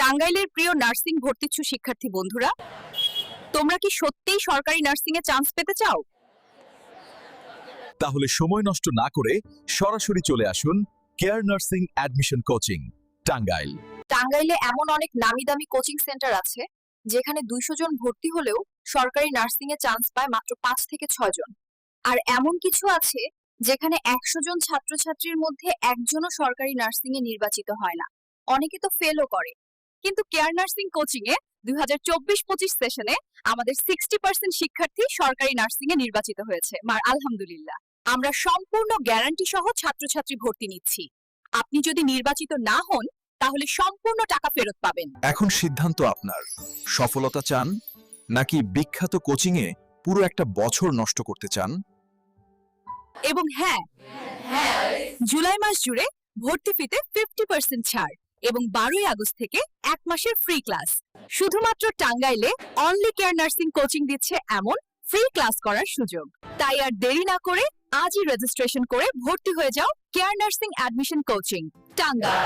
টাঙ্গাইলের প্রিয় নার্সিং ভর্তিচ্ছু শিক্ষার্থী বন্ধুরা তোমরা কি সত্যিই সরকারি নার্সিং এ চান্স পেতে চাও? তাহলে সময় নষ্ট না করে সরাসরি চলে আসুন care nursing admission coaching Tangail. টাঙ্গাইলে এমন অনেক নামি দামি কোচিং সেন্টার আছে যেখানে দুইশো জন ভর্তি হলেও সরকারি নার্সিং এ চান্স পায় মাত্র পাঁচ থেকে ছয় জন। আর এমন কিছু আছে যেখানে একশো জন ছাত্রছাত্রীর মধ্যে একজনও সরকারি নার্সিং এ নির্বাচিত হয় না। অনেকে তো ফেলও করে। কিন্তু কেয়ার নার্সিং কোচিং এ দুই হাজার চব্বিশ পঁচিশ সেশনে আমাদের সিক্সটি পার্সেন্ট শিক্ষার্থী সরকারি নার্সিং এ নির্বাচিত হয়েছে। মার আলহামদুলিল্লাহ। আমরা সম্পূর্ণ গ্যারান্টি সহ ছাত্রছাত্রী ভর্তি নিচ্ছি। আপনি যদি নির্বাচিত না হন তাহলে সম্পূর্ণ টাকা ফেরত পাবেন। এখন সিদ্ধান্ত আপনার। সফলতা চান নাকি বিখ্যাত কোচিং এ পুরো একটা বছর নষ্ট করতে চান? এবং হ্যাঁ জুলাই মাস জুড়ে ভর্তি ফিতে ফিফটি পার্সেন্ট ছাড়। এবং বারোই আগস্ট থেকে এক মাসের ফ্রি ক্লাস শুধুমাত্র টাঙ্গাইলে অনলি কেয়ার নার্সিং কোচিং দিচ্ছে এমন ফ্রি ক্লাস করার সুযোগ। তাই আর দেরি না করে আজই রেজিস্ট্রেশন করে ভর্তি হয়ে যাও care nursing admission coaching Tangail.